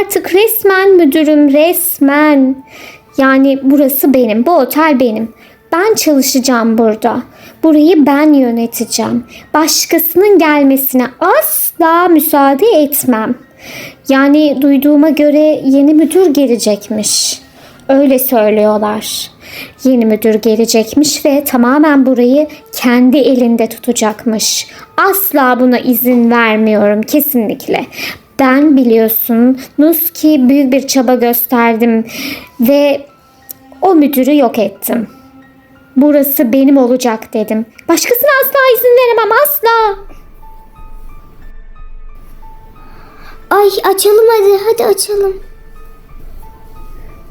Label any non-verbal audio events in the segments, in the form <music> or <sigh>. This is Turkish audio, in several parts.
artık resmen müdürüm resmen. Yani burası benim, bu otel benim. Ben çalışacağım burada. Burayı ben yöneteceğim. Başkasının gelmesine asla müsaade etmem. Yani duyduğuma göre yeni müdür gelecekmiş. Öyle söylüyorlar. Yeni müdür gelecekmiş ve tamamen burayı kendi elinde tutacakmış. Asla buna izin vermiyorum kesinlikle. Ben biliyorsunuz ki büyük bir çaba gösterdim ve o müdürü yok ettim. Burası benim olacak dedim. Başkasına asla izin veremem asla. Ay açalım hadi hadi açalım.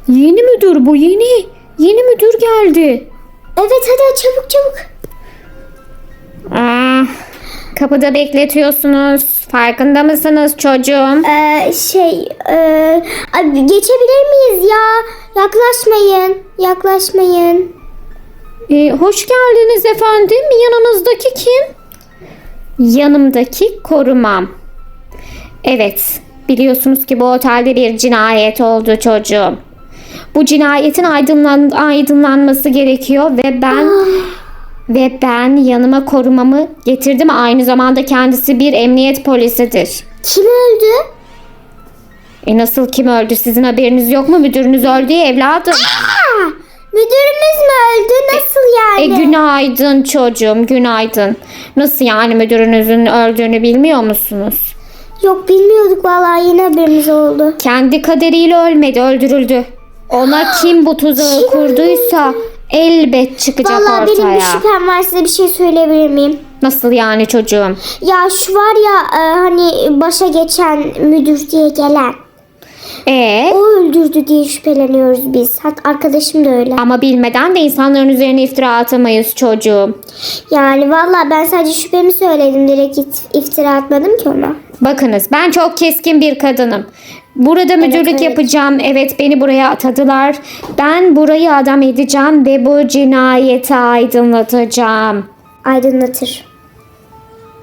Yeni müdür bu yeni. Yeni müdür geldi. Evet hadi çabuk çabuk. Ah, kapıda bekletiyorsunuz. Farkında mısınız çocuğum? Ee, şey e, ay, geçebilir miyiz ya? Yaklaşmayın yaklaşmayın. Ee, hoş geldiniz efendim. Yanınızdaki kim? Yanımdaki korumam. Evet, biliyorsunuz ki bu otelde bir cinayet oldu çocuğum. Bu cinayetin aydınlan aydınlanması gerekiyor ve ben ve ben yanıma korumamı getirdim. Aynı zamanda kendisi bir emniyet polisidir. Kim öldü? E nasıl kim öldü? Sizin haberiniz yok mu? Müdürünüz öldü ya evladım. Aa, müdürümüz mü öldü? Nasıl E yani? günaydın çocuğum, günaydın. Nasıl yani müdürünüzün öldüğünü bilmiyor musunuz? Yok bilmiyorduk vallahi yeni haberimiz oldu. Kendi kaderiyle ölmedi, öldürüldü. Ona kim bu tuzağı kurduysa elbet çıkacak Vallahi benim bir ortaya. şüphem var size bir şey söyleyebilir miyim? Nasıl yani çocuğum? Ya şu var ya e, hani başa geçen müdür diye gelen. E O öldürdü diye şüpheleniyoruz biz. Hatta arkadaşım da öyle. ama bilmeden de insanların üzerine iftira atamayız çocuğum. Yani vallahi ben sadece şüphemi söyledim. Direkt iftira atmadım ki ona. Bakınız ben çok keskin bir kadınım. Burada müdürlük evet. yapacağım. Evet beni buraya atadılar. Ben burayı adam edeceğim ve bu cinayeti aydınlatacağım. Aydınlatır.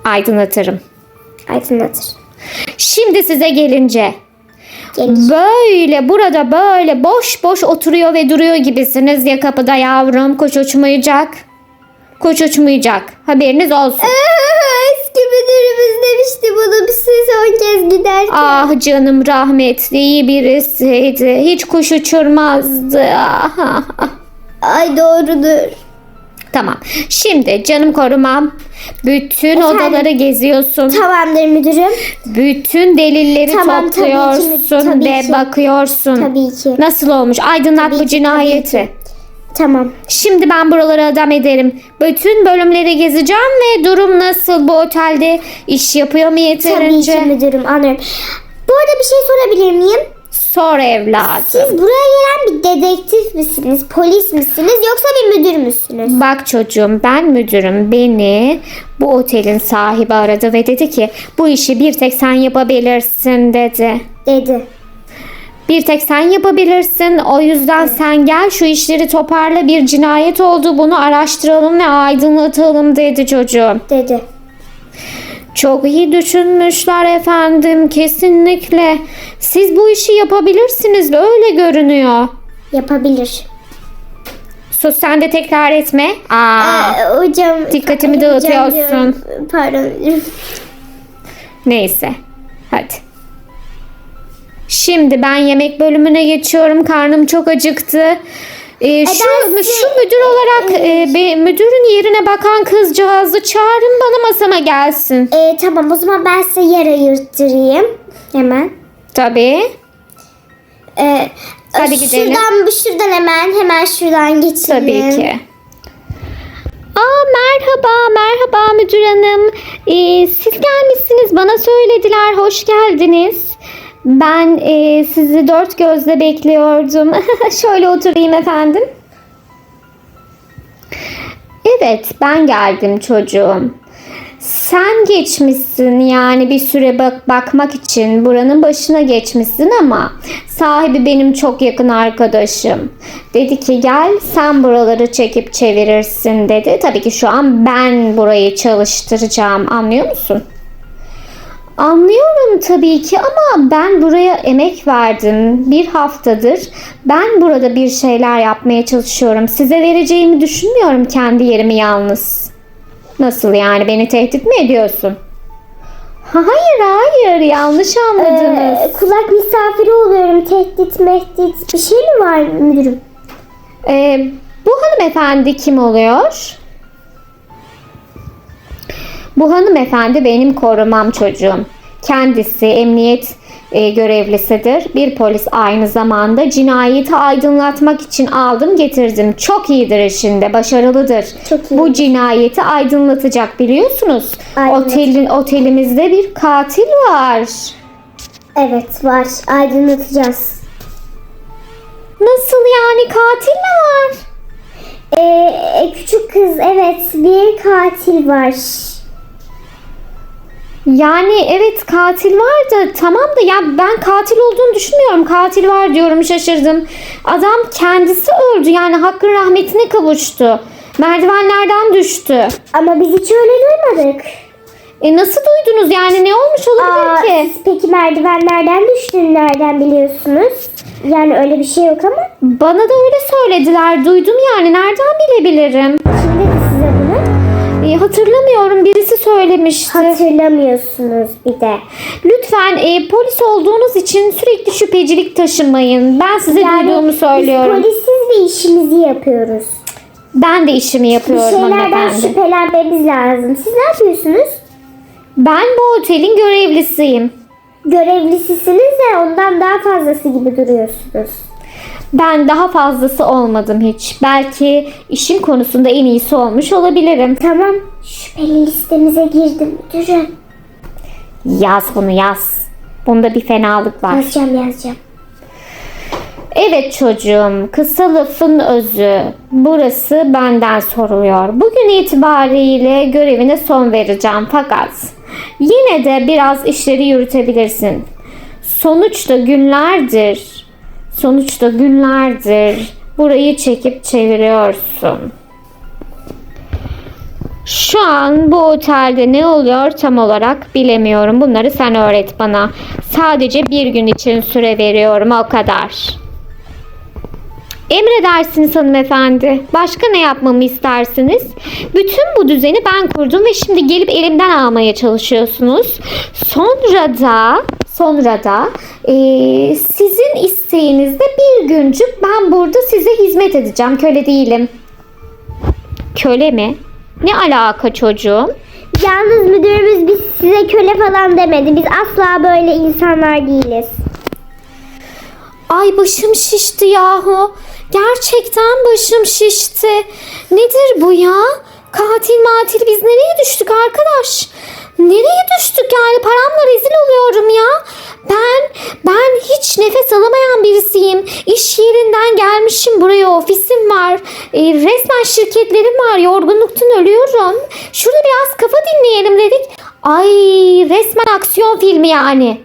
Aydınlatırım. Aydınlatır. Şimdi size gelince Gelir. böyle burada böyle boş boş oturuyor ve duruyor gibisiniz ya kapıda yavrum kuş uçmayacak. Kuş uçmayacak. Haberiniz olsun. Müdürümüz demişti bunu bir son kez giderken. Ah canım rahmetli iyi birisiydi. Hiç kuş uçurmazdı. Ah, ah, ah. Ay doğrudur. Tamam. Şimdi canım korumam. Bütün Efendim? odaları geziyorsun. Tamamdır müdürüm. Bütün delilleri Tamam, tabii ki, topluyorsun tabii ve ki. bakıyorsun. Tabii ki. Nasıl olmuş? Aydınlat Tabii bu ki, cinayeti. Tabii Tamam. Şimdi ben buraları adam ederim. Bütün bölümleri gezeceğim ve durum nasıl? Bu otelde iş yapıyor mu Tabii yeterince? ki müdürüm anlıyorum. Bu arada bir şey sorabilir miyim? Sor evladım. Siz buraya gelen bir dedektif misiniz? Polis misiniz? Yoksa bir müdür müsünüz? Bak çocuğum ben müdürüm. Beni bu otelin sahibi aradı ve dedi ki bu işi bir tek sen yapabilirsin dedi. Dedi. Bir tek sen yapabilirsin. O yüzden sen gel şu işleri toparla. Bir cinayet oldu. Bunu araştıralım ve aydınlatalım dedi çocuğum. Dedi. Çok iyi düşünmüşler efendim. Kesinlikle. Siz bu işi yapabilirsiniz. Öyle görünüyor. Yapabilir. Sus sen de tekrar etme. Aa, Ee, hocam. Dikkatimi dağıtıyorsun. Pardon. neyse. Hadi. Şimdi ben yemek bölümüne geçiyorum. Karnım çok acıktı. Ee, şu, ben şu müdür olarak e, be- müdürün yerine bakan kızcağızı çağırın bana masama gelsin. Ee, tamam o zaman ben size yer ayırttırayım. Hemen. Tabii. Ee, Hadi gidelim. Şuradan, şuradan hemen hemen şuradan geçelim. Tabii ki. Aa merhaba, merhaba müdür hanım. Ee, siz gelmişsiniz, bana söylediler. Hoş geldiniz. Ben e, sizi dört gözle bekliyordum. <laughs> Şöyle oturayım efendim. Evet, ben geldim çocuğum. Sen geçmişsin yani bir süre bak bakmak için buranın başına geçmişsin ama sahibi benim çok yakın arkadaşım. Dedi ki gel sen buraları çekip çevirirsin dedi. Tabii ki şu an ben burayı çalıştıracağım anlıyor musun? Anlıyorum tabii ki ama ben buraya emek verdim. Bir haftadır ben burada bir şeyler yapmaya çalışıyorum. Size vereceğimi düşünmüyorum kendi yerimi yalnız. Nasıl yani beni tehdit mi ediyorsun? Hayır hayır yanlış anladınız. Ee, kulak misafiri oluyorum. Tehdit mehdit bir şey mi var müdürüm? Ee, bu hanımefendi kim oluyor? Bu hanımefendi benim korumam çocuğum. Kendisi emniyet e, görevlisidir. Bir polis aynı zamanda cinayeti aydınlatmak için aldım getirdim. Çok iyidir işinde, başarılıdır. Çok iyi. Bu cinayeti aydınlatacak biliyorsunuz. Aydınlat- Otelin otelimizde bir katil var. Evet var. Aydınlatacağız. Nasıl yani katil mi var? Ee, küçük kız evet bir katil var. Yani evet katil var da tamam da ya ben katil olduğunu düşünmüyorum. Katil var diyorum şaşırdım. Adam kendisi öldü yani hakkın rahmetine kavuştu. Merdivenlerden düştü. Ama biz hiç öyle duymadık. E nasıl duydunuz yani ne olmuş olabilir Aa, ki? siz peki merdivenlerden düştüğünü nereden biliyorsunuz? Yani öyle bir şey yok ama Bana da öyle söylediler. Duydum yani nereden bilebilirim? kim dedi size bunu? E, hatırlamıyorum birisi söylemişti. Hatırlamıyorsunuz bir de. Lütfen e, polis olduğunuz için sürekli şüphecilik taşımayın. Ben size duyduğumu söylüyorum. Biz polisiz bir işimizi yapıyoruz. Ben de işimi Bir yapıyorum şeylerden hanımefendi. şüphelenmemiz lazım. Siz ne yapıyorsunuz? Ben bu otelin görevlisiyim. Görevlisisiniz de ondan daha fazlası gibi duruyorsunuz. Ben daha fazlası olmadım hiç. Belki işim konusunda en iyisi olmuş olabilirim. Tamam. Şüpheli listemize girdim müdürüm. Yaz bunu yaz. Bunda bir fenalık var. Yazacağım yazacağım. Evet çocuğum, kısa lafın özü. Burası benden soruluyor. Bugün itibariyle görevine son vereceğim fakat yine de biraz işleri yürütebilirsin. Sonuçta günlerdir, sonuçta günlerdir burayı çekip çeviriyorsun. Şu an bu otelde ne oluyor tam olarak bilemiyorum. Bunları sen öğret bana. Sadece bir gün için süre veriyorum o kadar. Emredersiniz hanımefendi. Başka ne yapmamı istersiniz? Bütün bu düzeni ben kurdum ve şimdi gelip elimden almaya çalışıyorsunuz. Sonra da sonra da eee, sizin isteğinizde bir güncük ben burada size hizmet edeceğim. Köle değilim. Köle mi? Ne alaka çocuğum? Yalnız müdürümüz biz size köle falan demedi. Biz asla böyle insanlar değiliz. Ay başım şişti yahu. Gerçekten başım şişti. Nedir bu ya? Katil matil biz nereye düştük arkadaş? Nereye düştük yani paramla rezil oluyorum ya. Ben ben hiç nefes alamayan birisiyim. İş yerinden gelmişim buraya ofisim var. E, resmen şirketlerim var. Yorgunluktan ölüyorum. Şurada biraz kafa dinleyelim dedik. Ay resmen aksiyon filmi yani.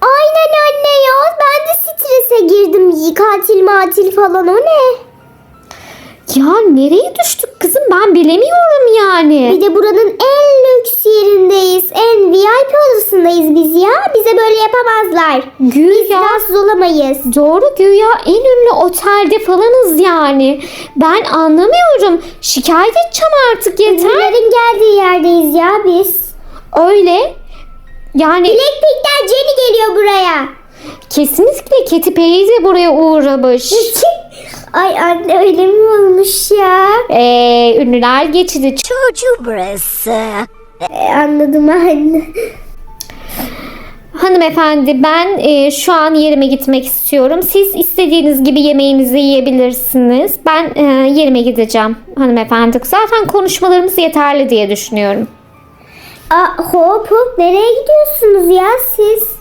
Aynen anne ya. Ben de strese girdim. Katil matil falan o ne? Ya nereye düştük kızım ben bilemiyorum yani. Bir de buranın en lüks yerindeyiz. En VIP odasındayız biz ya. Bize böyle yapamazlar. Biz Güya rahatsız olamayız. doğru güya en ünlü otelde falanız yani. Ben anlamıyorum. Şikayet edeceğim artık yeter. Ünlülerin geldiği yerdeyiz ya biz. Öyle. Yani Blackpink'ten Jenny geliyor buraya. Kesinlikle Katy Perry de buraya uğramış. <laughs> Ay anne öyle mi olmuş ya? Ee, ünlüler geçidi. Çocuğu burası. E, anladım anne. Hanımefendi ben e, şu an yerime gitmek istiyorum. Siz istediğiniz gibi yemeğinizi yiyebilirsiniz. Ben e, yerime gideceğim hanımefendi. Zaten konuşmalarımız yeterli diye düşünüyorum. Aa, hop hop nereye gidiyorsunuz ya siz?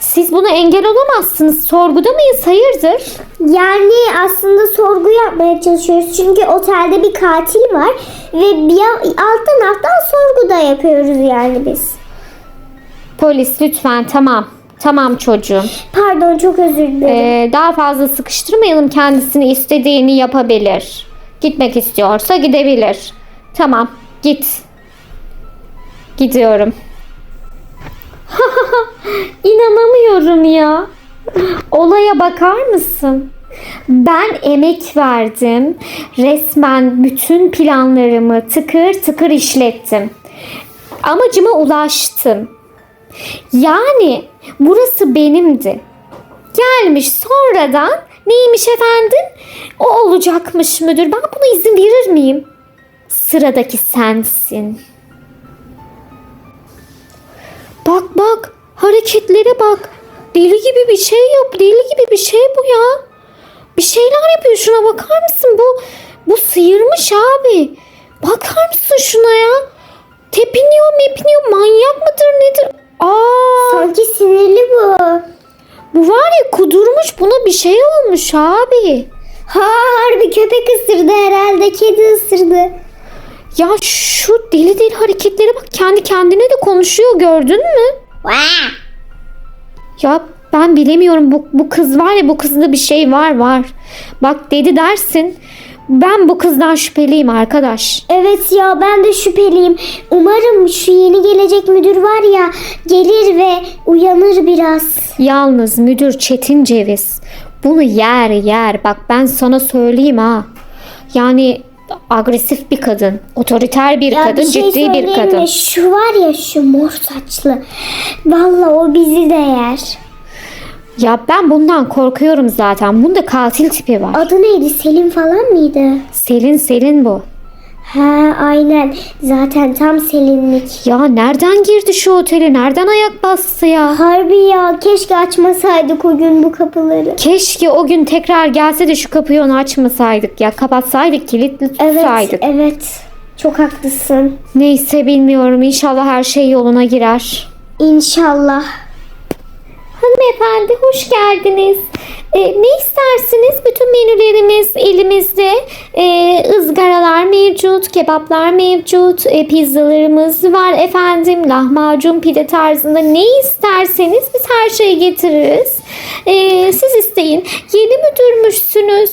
Siz buna engel olamazsınız. Sorguda mıyız? Hayırdır? Yani aslında sorgu yapmaya çalışıyoruz. Çünkü otelde bir katil var. Ve bir alttan alttan sorgu da yapıyoruz yani biz. Polis lütfen tamam. Tamam çocuğum. Pardon çok özür dilerim. Ee, daha fazla sıkıştırmayalım kendisini istediğini yapabilir. Gitmek istiyorsa gidebilir. Tamam git. Gidiyorum. <laughs> İnanamıyorum ya. Olaya bakar mısın? Ben emek verdim. Resmen bütün planlarımı tıkır tıkır işlettim. Amacıma ulaştım. Yani burası benimdi. Gelmiş sonradan neymiş efendim? O olacakmış müdür. Ben buna izin verir miyim? Sıradaki sensin. Bak bak hareketlere bak. Deli gibi bir şey yap. Deli gibi bir şey bu ya. Bir şeyler yapıyor. Şuna bakar mısın? Bu bu sıyırmış abi. Bakar mısın şuna ya? Tepiniyor mepiniyor. Manyak mıdır nedir? Aa, Sanki sinirli bu. bu var ya kudurmuş. Buna bir şey olmuş abi. Ha harbi köpek ısırdı herhalde. Kedi ısırdı. Ya şu deli deli hareketlere bak. Kendi kendine de konuşuyor gördün mü? Ya ben bilemiyorum bu, bu kız var ya bu kızda bir şey var var. Bak dedi dersin. Ben bu kızdan şüpheliyim arkadaş. Evet ya ben de şüpheliyim. Umarım şu yeni gelecek müdür var ya gelir ve uyanır biraz. Yalnız müdür Çetin Ceviz bunu yer yer. Bak ben sana söyleyeyim ha. Yani agresif bir kadın, otoriter bir Ya kadın, bir şey ciddi bir kadın. mi? Şu var ya şu mor saçlı. Vallahi o bizi de yer. Ya ben bundan korkuyorum zaten. Bunda katil tipi var. Adı neydi? Selim falan mıydı? Selin Selin bu. Ha aynen. Zaten tam Selinlik. Ya nereden girdi şu otele? Nereden ayak bastı ya? Harbi ya keşke açmasaydık o gün bu kapıları. Keşke o gün tekrar gelse de şu kapıyı ona açmasaydık ya. Kapatsaydık, kilitli Evet tutsaydık. evet. Çok haklısın. Neyse bilmiyorum. İnşallah her şey yoluna girer. İnşallah. Hanımefendi hoş geldiniz. Ee, ne istersiniz? Bütün menülerimiz elimizde. Ee, ızgaralar mevcut, kebaplar mevcut, e, pizzalarımız var efendim. Lahmacun pide tarzında ne isterseniz biz her şeyi getiririz. Ee, siz isteyin. Yeni müdürmüşsünüz.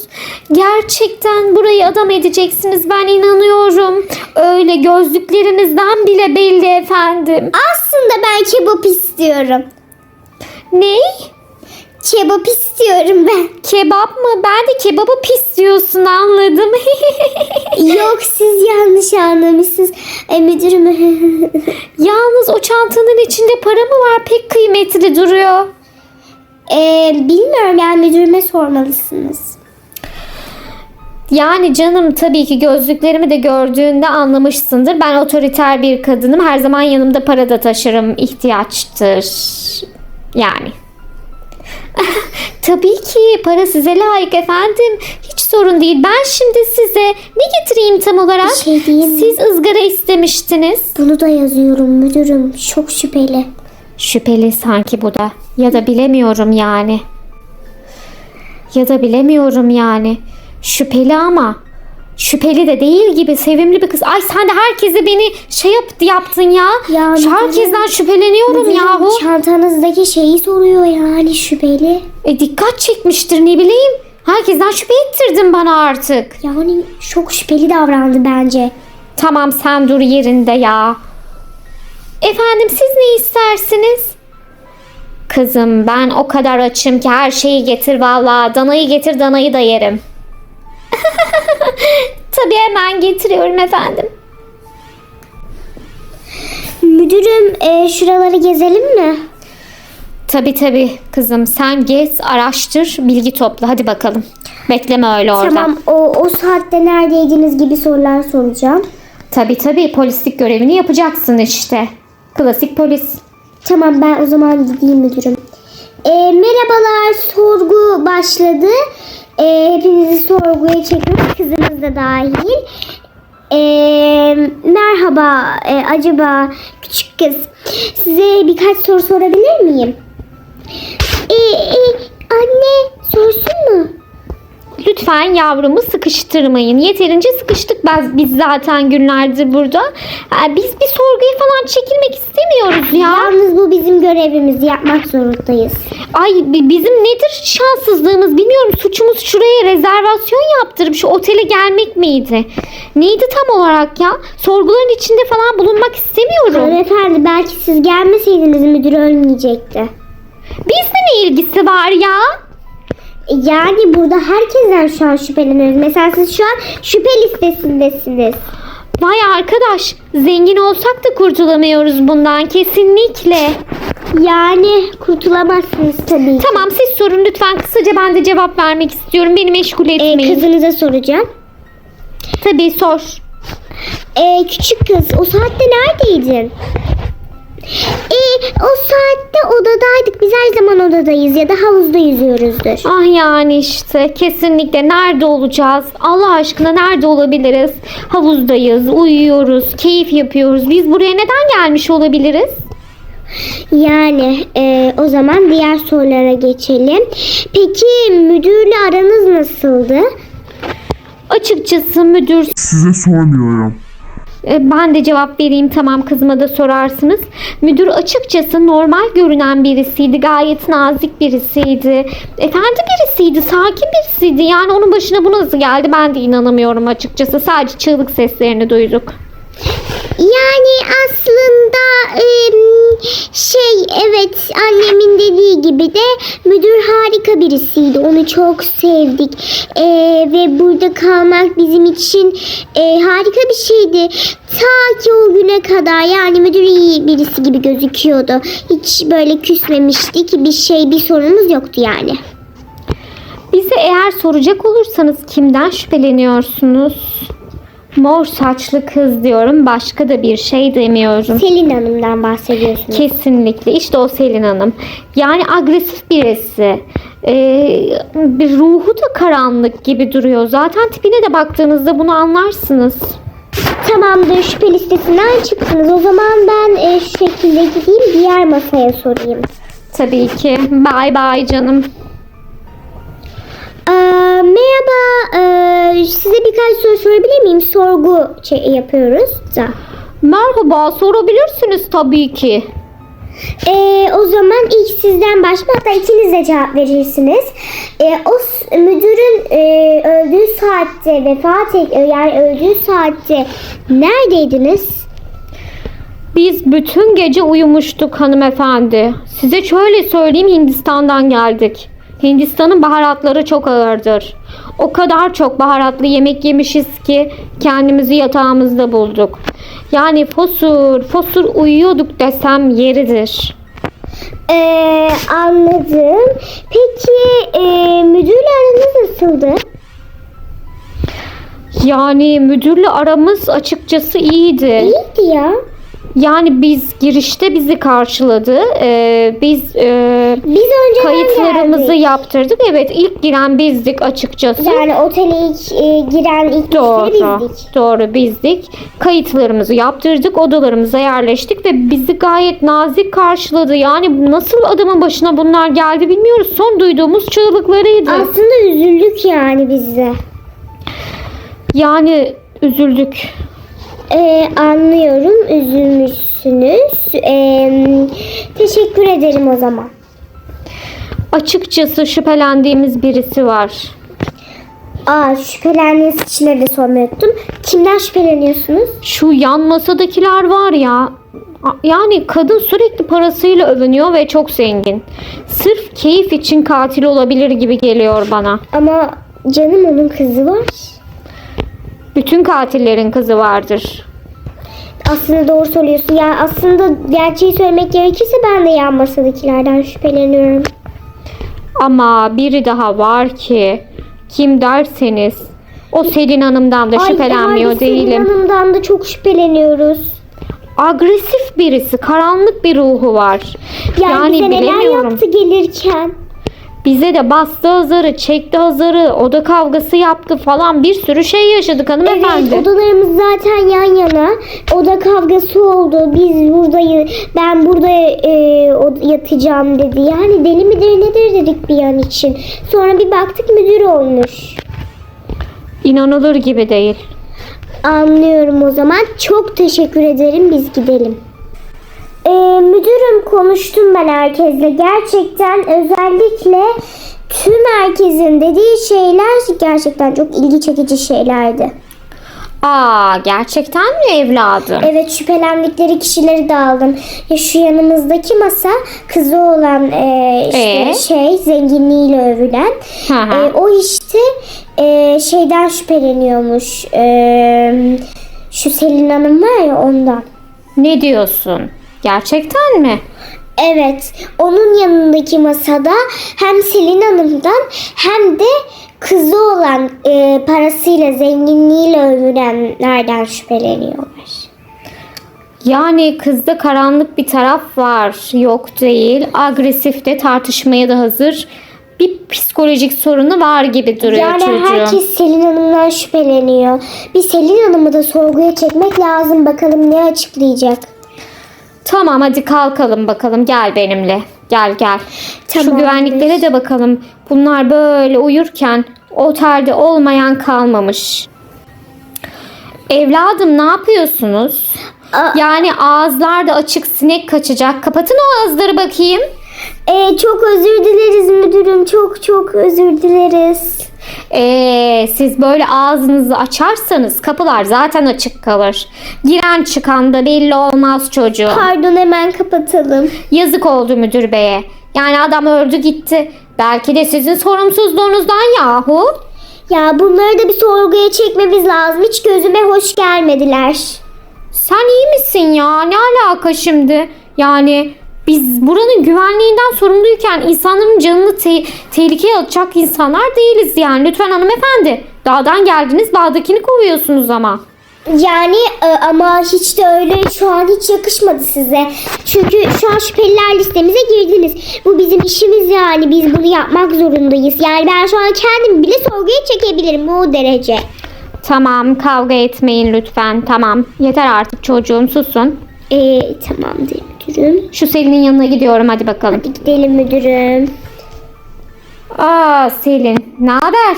Gerçekten burayı adam edeceksiniz. Ben inanıyorum. Öyle gözlüklerinizden bile belli efendim. Aslında ben kebap istiyorum. Ney? Kebap istiyorum ben. Kebap mı? Ben de kebabı pis diyorsun anladım. <laughs> Yok siz yanlış anlamışsınız. E, müdürüm. <laughs> Yalnız o çantanın içinde para mı var? Pek kıymetli duruyor. e, bilmiyorum yani müdürüme sormalısınız. Yani canım tabii ki gözlüklerimi de gördüğünde anlamışsındır. Ben otoriter bir kadınım. Her zaman yanımda para da taşırım. ihtiyaçtır. Yani. <laughs> tabii ki para size layık efendim. Hiç sorun değil. Ben şimdi size ne getireyim tam olarak? Bir şey diyeyim mi? Siz ızgara istemiştiniz. Bunu da yazıyorum müdürüm. Çok şüpheli. Şüpheli sanki bu da. Ya da bilemiyorum yani. Ya da bilemiyorum yani. Şüpheli ama şüpheli de değil gibi sevimli bir kız. Ay sen de herkese beni şey yaptı yaptın ya. Ya Şu müdürüm- herkesten şüpheleniyorum Müdürüm, yahu. Çantanızdaki şeyi soruyor yani şüpheli. E dikkat çekmiştir ne bileyim. Herkesten şüphe ettirdin bana artık. Yani çok şüpheli davrandı bence. Tamam sen dur yerinde ya. Efendim siz ne istersiniz? Kızım ben o kadar açım ki her şeyi getir vallahi. Danayı getir danayı da yerim. <laughs> Tabii hemen getiriyorum efendim. Müdürüm e, şuraları gezelim mi? Tabii tabii kızım sen gez araştır bilgi topla hadi bakalım. Bekleme öyle orada. Tamam o, o saatte neredeydiniz gibi sorular soracağım. Tabii tabii polislik görevini yapacaksın işte. Klasik polis. Tamam ben o zaman gideyim müdürüm. E, merhabalar sorgu başladı. E, hepinizi sorguya çekiyoruz kızınız da dahil. E, merhaba e, acaba küçük kız size birkaç soru sorabilir miyim? E, e, anne sorsun mu? Lütfen yavrumu sıkıştırmayın. Yeterince sıkıştık biz, biz zaten günlerdir burada. Ee, Biz bir sorguya falan çekilmek istemiyoruz ya. Yalnız bu bizim görevimiz yapmak zorundayız. Ay bi- bizim nedir şanssızlığımız bilmiyorum. Suçumuz şuraya rezervasyon yaptırıp şu otele gelmek miydi? Neydi tam olarak ya? Sorguların içinde falan bulunmak istemiyorum. Hanımefendi belki siz gelmeseydiniz müdür ölmeyecekti. Bizle ne ilgisi var ya? Yani burada herkesten şu an şüpheleniyoruz. Mesela siz şu an şüphe listesindesiniz. Vay arkadaş zengin olsak da kurtulamıyoruz bundan kesinlikle. Yani kurtulamazsınız tabii. Tamam siz sorun lütfen kısaca ben de cevap vermek istiyorum. Beni meşgul Ee, etmeyin. kızınıza soracağım. Tabii sor. Ee, küçük kız o saatte neredeydin? Ee, o saatte odadaydık. Biz her zaman odadayız ya da havuzda yüzüyoruzdur. Ah yani işte kesinlikle nerede olacağız? Allah aşkına nerede olabiliriz? Havuzdayız, uyuyoruz, keyif yapıyoruz. Biz buraya neden gelmiş olabiliriz? Yani e, o zaman diğer sorulara geçelim. Peki müdürle aranız nasıldı? Açıkçası müdür Size sormuyorum. E, Ben de cevap vereyim tamam kızıma da sorarsınız. Müdür açıkçası normal görünen birisiydi. Gayet nazik birisiydi. Efendi birisiydi. Sakin birisiydi. Yani onun başına bu nasıl geldi ben de inanamıyorum açıkçası. Sadece çığlık seslerini duyduk. Yani aslında şey evet annemin dediği gibi de müdür harika birisiydi. Onu çok sevdik. E, ve burada kalmak bizim için e, harika bir şeydi. Ta ki o güne kadar yani müdür iyi birisi gibi gözüküyordu. Hiç böyle küsmemiştik. Bir şey bir sorunumuz yoktu yani. Bize eğer soracak olursanız kimden şüpheleniyorsunuz? Mor saçlı kız diyorum. Başka da bir şey demiyorum. Selin Hanım'dan bahsediyorsunuz. Kesinlikle. İşte o Selin Hanım. Yani agresif birisi. Ee, bir ruhu da karanlık gibi duruyor. Zaten tipine de baktığınızda bunu anlarsınız. Tamamdır şüphe listesinden çıktınız. O zaman ben e, şu şekilde gideyim diğer masaya sorayım. Tabii ki. Bay bay canım. Ee, merhaba. ee, size birkaç soru sorabilir miyim? Sorgu şey yapıyoruz da. Merhaba sorabilirsiniz tabii ki. Ee, o zaman ilk sizden başla. Hatta ikiniz de cevap verirsiniz. Ee, o s- müdürün ee, öldüğü saatte vefat et, yani öldüğü saatte neredeydiniz? Biz bütün gece uyumuştuk hanımefendi. Size şöyle söyleyeyim Hindistan'dan geldik. Hindistan'ın baharatları çok ağırdır. O kadar çok baharatlı yemek yemişiz ki kendimizi yatağımızda bulduk. Yani fosur fosur uyuyorduk desem yeridir. Ee, anladım. Peki ee, müdürle aranız nasıldı? Yani müdürle aramız açıkçası iyiydi. İyiydi ya. Yani biz girişte bizi karşıladı. Ee, biz e, Biz önceden kayıtlarımızı geldik. yaptırdık. Evet ilk giren bizdik açıkçası. Yani otele ilk e, giren ilk Doğru. bizdik. Doğru bizdik. Kayıtlarımızı yaptırdık. Odalarımıza yerleştik ve bizi gayet nazik karşıladı. Yani nasıl adamın başına bunlar geldi bilmiyoruz. Son duyduğumuz çığlıklarıydı. Aslında üzüldük yani biz de. Yani üzüldük. Ee, anlıyorum üzülmüşsünüz. Ee, teşekkür ederim o zaman. Açıkçası şüphelendiğimiz birisi var. Aa şüphelendiğiniz kişileri de sormayı unuttum. Kimden şüpheleniyorsunuz? Şu yan masadakiler var ya. Yani kadın sürekli parasıyla övünüyor ve çok zengin. Sırf keyif için katil olabilir gibi geliyor bana. Ama canım onun kızı var. Bütün katillerin kızı vardır. Aslında doğru söylüyorsun. Yani aslında gerçeği söylemek gerekirse ben de yan masadakilerden şüpheleniyorum. Ama biri daha var ki kim derseniz o Selin Hanım'dan da Ay, şüphelenmiyor Selin değilim. Hanım'dan da çok şüpheleniyoruz. Agresif birisi, karanlık bir ruhu var. Yani, Yani, bize neler yaptı gelirken. Bize de bastı hazırı, çekti hazırı, oda kavgası yaptı falan bir sürü şey yaşadık hanımefendi. Evet odalarımız zaten yan yana. Oda kavgası oldu. Biz buradayız. Ben burada e, yatacağım dedi. Yani deli midir nedir dedik bir an için. Sonra bir baktık müdür olmuş. İnanılır gibi değil. Anlıyorum o zaman. Çok teşekkür ederim. Biz gidelim. Ee, müdürüm konuştum ben herkesle. Gerçekten özellikle tüm herkesin dediği şeyler gerçekten çok ilgi çekici şeylerdi. Aa gerçekten mi evladım? Evet şüphelendikleri kişileri de aldım. Ya şu yanımızdaki masa kızı olan e, işte Ee? şey zenginliğiyle övülen. E, o işte e, şeyden şüpheleniyormuş. E, şu Selin Hanım var ya ondan. Ne diyorsun? Gerçekten mi? Evet, onun yanındaki masada hem Selin Hanım'dan hem de kızı olan e, parasıyla, zenginliğiyle övülenlerden şüpheleniyorlar. Yani kızda karanlık bir taraf var. Yok değil. Agresif de tartışmaya da hazır. Bir psikolojik sorunu var gibi duruyor Yani çocuğun. herkes Selin Hanım'dan şüpheleniyor. Bir Selin Hanım'ı da sorguya çekmek lazım. Bakalım ne açıklayacak. Tamam hadi kalkalım bakalım. Gel benimle. Gel gel. Şu Tamamdır. güvenliklere de bakalım. Bunlar böyle uyurken otelde olmayan kalmamış. Evladım ne yapıyorsunuz? Aa, Yani ağızlar da açık sinek kaçacak. Kapatın o ağızları bakayım. e, çok özür dileriz müdürüm. Çok çok özür dileriz. Ee, siz böyle ağzınızı açarsanız kapılar zaten açık kalır. Giren çıkan da belli olmaz çocuğum. Pardon hemen kapatalım. Yazık oldu müdür beye. Yani adam öldü gitti. Belki de sizin sorumsuzluğunuzdan yahu. Ya bunları da bir sorguya çekmemiz lazım. Hiç gözüme hoş gelmediler. Sen iyi misin ya? Ne alaka şimdi? Yani biz buranın güvenliğinden sorumluyken insanların canını te- tehlikeye atacak insanlar değiliz yani. Lütfen hanımefendi. Dağdan geldiniz dağdakini kovuyorsunuz ama. Yani e, ama hiç de öyle şu an hiç yakışmadı size. Çünkü şu an şüpheliler listemize girdiniz. Bu bizim işimiz yani. Biz bunu yapmak zorundayız. Yani ben şu an kendimi bile sorguya çekebilirim bu derece. Tamam kavga etmeyin lütfen. Tamam yeter artık çocuğum susun. Ee, tamamdır müdürüm. Şu Selin'in yanına gidiyorum hadi bakalım. Gidelim müdürüm. Aa Selin ne haber?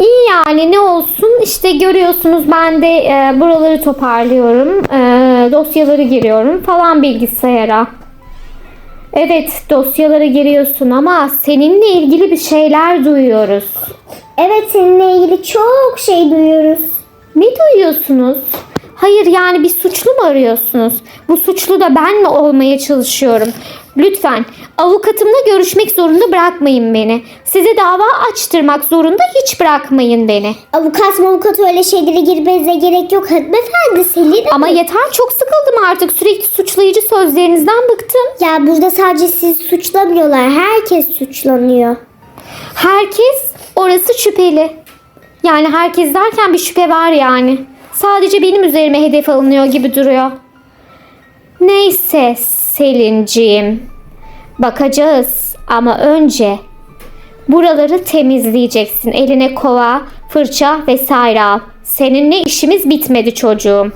İyi yani ne olsun işte görüyorsunuz ben de e, buraları toparlıyorum. E, dosyaları giriyorum falan bilgisayara. Evet dosyaları giriyorsun ama seninle ilgili bir şeyler duyuyoruz. Evet seninle ilgili çok şey duyuyoruz. Ne duyuyorsunuz? Hayır yani bir suçlu mu arıyorsunuz? Bu suçlu da ben mi olmaya çalışıyorum? Lütfen avukatımla görüşmek zorunda bırakmayın beni. Size dava açtırmak zorunda hiç bırakmayın beni. Avukat avukat öyle şeylere girmenize gerek yok hanımefendi Selin. Ama yeter çok sıkıldım artık. Sürekli suçlayıcı sözlerinizden bıktım. Ya burada sadece siz suçlamıyorlar. Herkes suçlanıyor. Herkes orası şüpheli. Yani herkes derken bir şüphe var yani. Sadece benim üzerime hedef alınıyor gibi duruyor. Neyse Selin'ciğim. Bakacağız ama önce buraları temizleyeceksin. Eline kova, fırça vesaire al. Seninle işimiz bitmedi çocuğum.